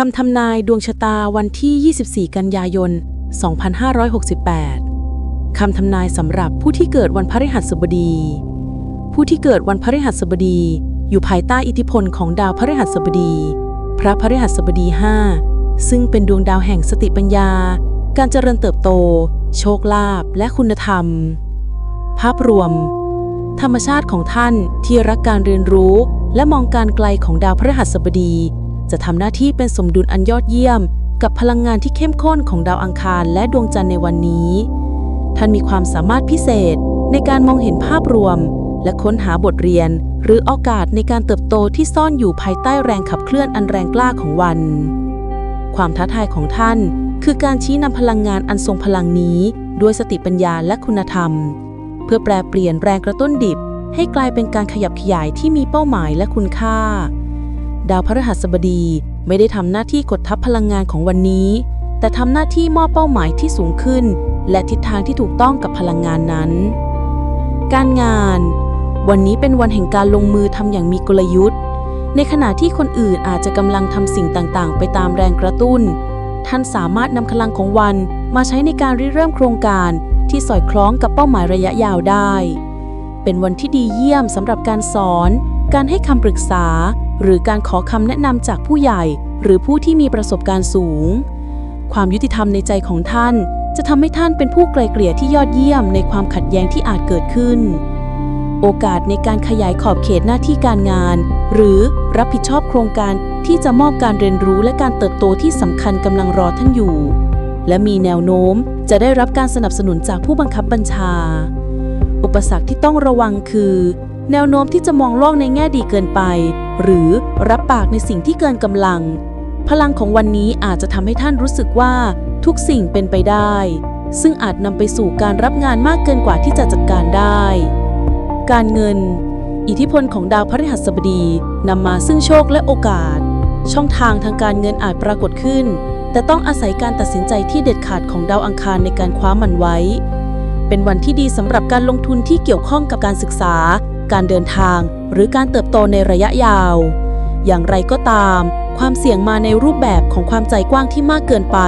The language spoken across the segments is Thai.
คำทำนายดวงชะตาวันที่ 24 กันยายน 2568 คำทำนายสำหรับผู้ที่เกิดวันพฤหัสบดี ผู้ที่เกิดวันพฤหัสบดี อยู่ภายใต้อิทธิพลของดาวพฤหัสบดี พระพฤหัสบดี 5 ซึ่งเป็นดวงดาวแห่งสติปัญญา การเจริญเติบโต โชคลาภและคุณธรรม ภาพรวม ธรรมชาติของท่านที่รักการเรียนรู้ และมองการไกลของดาวพฤหัสบดี จะทำหน้าที่เป็นสมดุลอันยอดเยี่ยม กับพลังงานที่เข้มข้นของดาวอังคารและดวงจันทร์ในวันนี้ ท่านมีความสามารถพิเศษในการมองเห็นภาพรวม และค้นหาบทเรียน หรือโอกาสในการเติบโตที่ซ่อนอยู่ภายใต้แรงขับเคลื่อนอันแรงกล้าของวัน ความท้าทายของท่าน คือการชี้นำพลังงานอันทรงพลังนี้ ด้วยสติปัญญาและคุณธรรม เพื่อแปลเปลี่ยนแรงกระตุ้นดิบให้กลายเป็นการขยับขยายที่มีเป้าหมายและคุณค่า ดาวพฤหัสบดีไม่ได้ทำหน้าที่กดทับพลังงานของวันนี้ แต่ทำหน้าที่มอบเป้าหมายที่สูงขึ้น และทิศทางที่ถูกต้องกับพลังงานนั้น การงาน วันนี้เป็นวันแห่งการลงมือทำอย่างมีกลยุทธ์ ในขณะที่คนอื่นอาจจะกำลังทำสิ่งต่างๆ ไปตามแรงกระตุ้น ท่านสามารถนำพลังของวันมาใช้ในการริเริ่มโครงการที่สอดคล้องกับเป้าหมายระยะยาวได้ เป็นวันที่ดีเยี่ยมสำหรับการสอน การให้คำปรึกษา หรือการขอคำแนะนำจากผู้ใหญ่ หรือผู้ที่มีประสบการณ์สูง ความยุติธรรมในใจของท่าน จะทำให้ท่านเป็นผู้ไกลเกลี่ยที่ยอดเยี่ยมในความขัดแย้งที่อาจเกิดขึ้น โอกาสในการขยายขอบเขตหน้าที่การงาน หรือรับผิดชอบโครงการที่จะมอบการเรียนรู้และการเติบโตที่สำคัญกำลังรอท่านอยู่ และมีแนวโน้มจะได้รับการสนับสนุนจากผู้บังคับบัญชา อุปสรรคที่ต้องระวังคือ แนวโน้มที่จะมองโลกในแง่ดีเกินไป หรือรับปากในสิ่งที่เกินกำลัง พลังของวันนี้อาจจะทำให้ท่านรู้สึกว่าทุกสิ่งเป็นไปได้ ซึ่งอาจนำไปสู่การรับงานมากเกินกว่าที่จะจัดการได้ การเงิน อิทธิพลของดาวพฤหัสบดีนำมาซึ่งโชคและโอกาส ช่องทางทางการเงินอาจปรากฏขึ้น แต่ต้องอาศัยการตัดสินใจที่เด็ดขาดของดาวอังคารในการคว้ามันไว้ เป็นวันที่ดีสำหรับการลงทุนที่เกี่ยวข้องกับการศึกษา การเดินทาง หรือการเติบโตในระยะยาว อย่างไรก็ตาม ความเสี่ยงมาในรูปแบบของความใจกว้างที่มากเกินไป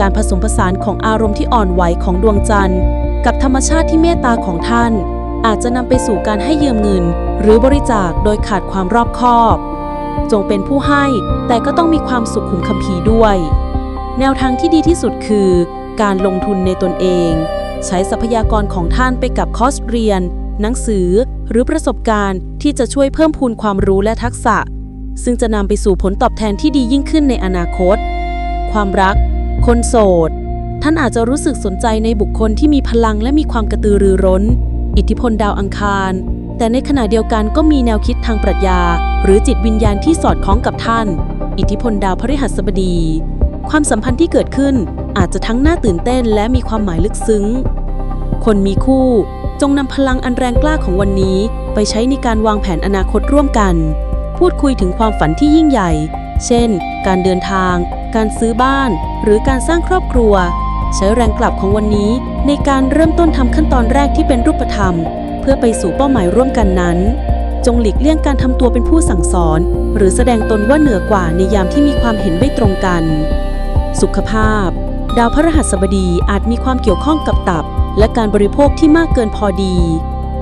การผสมผสานของอารมณ์ที่อ่อนไหวของดวงจันทร์ กับธรรมชาติที่เมตตาของท่าน อาจจะนำไปสู่การให้ยืมเงิน หรือบริจาคโดยขาดความรอบคอบ จงเป็นผู้ให้แต่ก็ต้องมีความสุขขุมคัมภีร์ด้วย แนวทางที่ดีที่สุดคือ การลงทุนในตนเอง ใช้ทรัพยากรของท่านไปกับคอร์สเรียน หนังสือ หรือประสบการณ์ที่จะช่วยเพิ่มพูนความรู้และทักษะ ซึ่งจะนำไปสู่ผลตอบแทนที่ดียิ่งขึ้นในอนาคต ความรัก คนโสด ท่านอาจจะรู้สึกสนใจในบุคคลที่มีพลังและมีความกระตือรือร้น อิทธิพลดาวอังคาร แต่ในขณะเดียวกันก็มีแนวคิดทางปรัชญา หรือจิตวิญญาณที่สอดคล้องกับท่าน อิทธิพลดาวพฤหัสบดี ความสัมพันธ์ที่เกิดขึ้นอาจจะทั้งน่าตื่นเต้นและมีความหมายลึกซึ้ง คนมีคู่ จงนำพลังอันแรงกล้าของวันนี้ ไปใช้ในการวางแผนอนาคตร่วมกัน พูดคุยถึงความฝันที่ยิ่งใหญ่ เช่น การเดินทาง การซื้อบ้าน หรือการสร้างครอบครัว ใช้แรงกลับของวันนี้ในการเริ่มต้นทำขั้นตอนแรกที่เป็นรูปธรรม เพื่อไปสู่เป้าหมายร่วมกันนั้น จงหลีกเลี่ยงการทำตัวเป็นผู้สั่งสอน หรือแสดงตนว่าเหนือกว่าในยามที่มีความเห็นไม่ตรงกัน สุขภาพ ดาวพฤหัสบดีอาจมีความเกี่ยวข้องกับตับ และการบริโภคที่มากเกินพอดี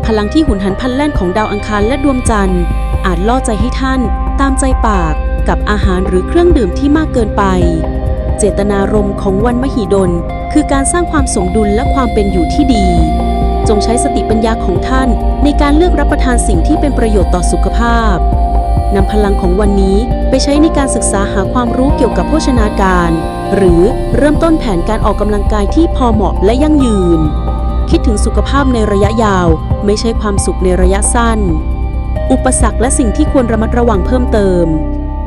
พลังที่หุนหันพันแล่นของดาวอังคารและดวงจันทร์ อาจล่อใจให้ท่าน ตามใจปาก กับอาหารหรือเครื่องดื่มที่มากเกินไป เจตนารมณ์ของวันมหิดล คือการสร้างความสมดุลและความเป็นอยู่ที่ดี จงใช้สติปัญญาของท่านในการเลือกรับประทานสิ่งที่เป็นประโยชน์ต่อสุขภาพ นำพลังของวันนี้ไปใช้ในการศึกษาหาความรู้เกี่ยวกับโภชนาการ หรือเริ่มต้นแผนการออกกำลังกายที่พอเหมาะและยั่งยืน คิดถึงสุขภาพในระยะยาว ไม่ใช่ความสุขในระยะสั้น อุปสรรคและสิ่งที่ควรระมัดระวังเพิ่มเติม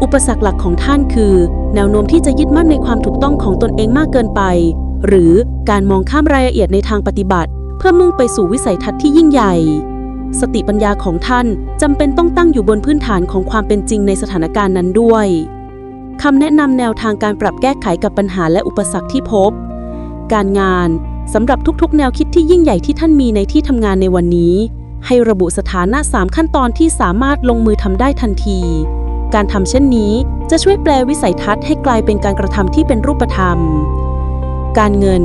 อุปสรรคหลักของท่านคือ แนวโน้มที่จะยึดมั่นในความถูกต้องของตนเองมากเกินไป หรือการมองข้ามรายละเอียดในทางปฏิบัติ เพื่อมุ่งไปสู่วิสัยทัศน์ที่ยิ่งใหญ่ สติปัญญาของท่านจำเป็นต้องตั้งอยู่บนพื้นฐานของความเป็นจริงในสถานการณ์นั้นด้วยคำแนะนำแนวทางการปรับแก้ไขกับปัญหาและอุปสรรคที่พบ การงานสำหรับทุกๆ แนวคิดที่ยิ่งใหญ่ที่ท่านมีในที่ทำงานในวันนี้ ให้ระบุสถานะ 3 ขั้นตอนที่สามารถลงมือทำได้ทันที การทำเช่นนี้จะช่วยแปลวิสัยทัศน์ให้กลายเป็นการกระทำที่เป็นรูปธรรม การเงิน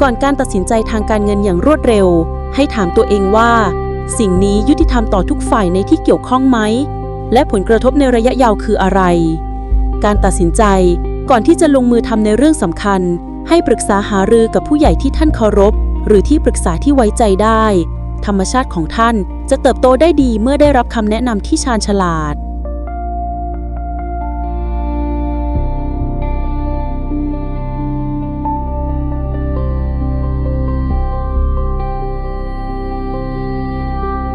ก่อนการตัดสินใจทางการเงินอย่างรวดเร็ว ให้ถามตัวเองว่า สิ่งนี้ยุติธรรมต่อทุกฝ่ายในที่เกี่ยวข้องไหม และผลกระทบในระยะยาวคืออะไร การตัดสินใจก่อนที่จะลงมือทำในเรื่องสำคัญ ให้ปรึกษาหารือกับผู้ใหญ่ที่ท่านเคารพ หรือที่ปรึกษาที่ไว้ใจได้ ธรรมชาติของท่านจะเติบโตได้ดีเมื่อได้รับคำแนะนำที่ชาญฉลาด